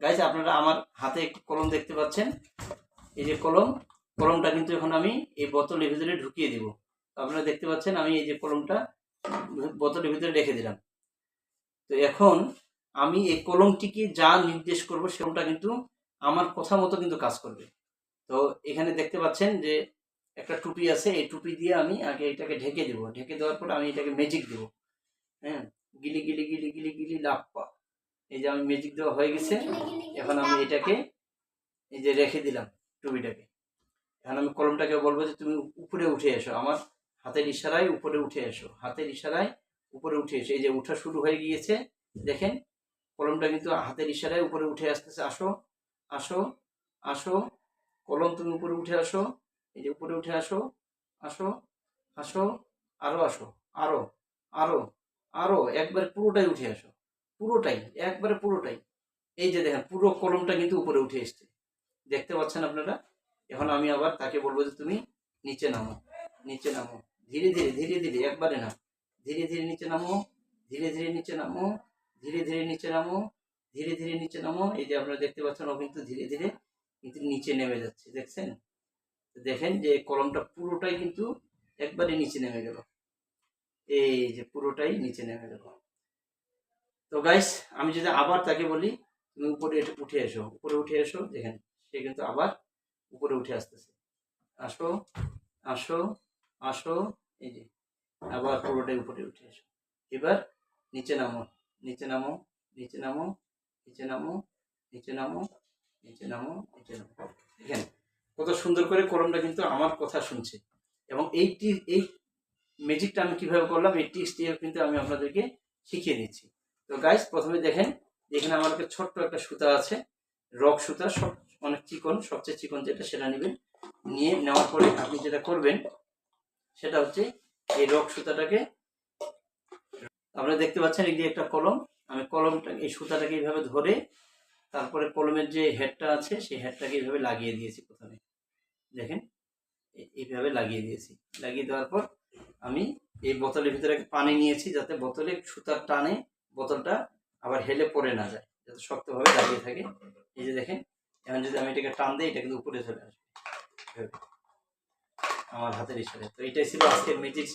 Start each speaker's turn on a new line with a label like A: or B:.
A: Guys আপনারা আমার হাতে একটি কলম দেখতে পাচ্ছেন। এই যে কলম, কলমটা কিন্তু এখন আমি এই বোতলের ভিতরে ঢুকিয়ে দিব। আপনারা দেখতে পাচ্ছেন, আমি এই যে কলমটা বোতলের ভিতরে রেখে দিলাম। তো এখন আমি এই কলমটিকে যা নির্দেশ করব, সেরকমটা কিন্তু আমার কথা মতো কিন্তু কাজ করবে। তো এখানে দেখতে পাচ্ছেন যে একটা টুপি আছে, এই টুপি দিয়ে আমি আগে এটাকে ঢেকে দেবো। ঢেকে দেওয়ার পর আমি এটাকে ম্যাজিক দেবো। হ্যাঁ গিলি গিলি গিলি গিলি গিলি লাপ্পা এই যে আমি ম্যাজিক দেওয়া হয়ে গেছে এখন আমি এটাকে এই যে রেখে দিলাম টুপিটাকে। এখন আমি কলমটাকে বলব যে তুমি উপরে উঠে এসো আমার হাতের ইশারায় উপরে উঠে এসো হাতের ইশারায় উপরে উঠে এসো। এই যে উঠা শুরু হয়ে গিয়েছে দেখেন কলমটা কিন্তু হাতের ইশারায় উপরে উঠে আসতেছে। আসো আসো আসো কলম তুমি উপরে উঠে আসো এই যে উপরে উঠে আসো আসো আসো আরও আসো আরও আরও আরও একবার পুরোটাই উঠে আসো। পুরোটাই, একবারে পুরোটাই। এই যে দেখেন, পুরো কলমটা কিন্তু উপরে উঠে এসছে। দেখতে পাচ্ছেন আপনারা? এখন আমি আবার তাকে বলব যে তুমি নিচে নামো নিচে নামো। ধীরে ধীরে ধীরে ধীরে, একবারে না ধীরে ধীরে নিচে নামো, ধীরে ধীরে নিচে নামো, ধীরে ধীরে নিচে নামো, ধীরে ধীরে নিচে নামো। এই যে আপনারা দেখতে পাচ্ছেন, ও কিন্তু ধীরে ধীরে কিন্তু নিচে নেমে যাচ্ছে, দেখছেন? দেখেন যে কলমটা পুরোটাই কিন্তু একবারে নিচে নেমে গেল। এই যে পুরোটাই নিচে নেমে গেল। তো গাইস আমি যদি আবার তাকে বলি, তুমি উপরে উঠে এসো, উপরে উঠে এসো, দেখেন, সে কিন্তু আবার উপরে উঠে আসতেছে। আসো আসো আসো, এই যে, আবার পুরোটাই উপরে উঠে এসো। এবার নিচে নামো নিচে নামো নিচে নামো নিচে নামো নিচে নামো নিচে নামো নিচে নামো। দেখেন, কত সুন্দর করে কলমটা কিন্তু আমার কথা শুনছে। এবং এই এই ম্যাজিকটা আমি কীভাবে করলাম, এই টিক্স দিয়ে কিন্তু আমি আপনাদেরকে শিখিয়ে দিচ্ছি। তো গাইস প্রথমে দেখেন, এখানে আমার একটা ছোট্ট একটা সুতা আছে, রক সুতা, সব অনেক চিকন, সবচেয়ে চিকন যেটা, সেটা নেবেন। নিয়ে নেওয়ার পরে আপনি যেটা করবেন, সেটা হচ্ছে এই রক সুতাটাকে, আপনারা দেখতে পাচ্ছেন যে একটা কলম, আমি কলমটা, এই সুতাটাকে এইভাবে ধরে, তারপরে কলমের যে হেডটা আছে, সেই হেডটাকে এইভাবে লাগিয়ে দিয়েছি প্রথমে। দেখেন এইভাবে লাগিয়ে দিয়েছি। লাগিয়ে দেওয়ার পর আমি এই বোতলের ভিতরে পানি নিয়েছি, যাতে বোতলে সুতার টানে বোতলটা আবার হেলে পড়ে না যায়, যাতে শক্তভাবে দাঁড়িয়ে থাকে। এই যে দেখেন, এখন যদি আমি এটাকে টান দিই, এটা কিন্তু উপরে চলে আসবে। আমার হাতের ইশারে তো এটাই ছিল আজকের ম্যাজিক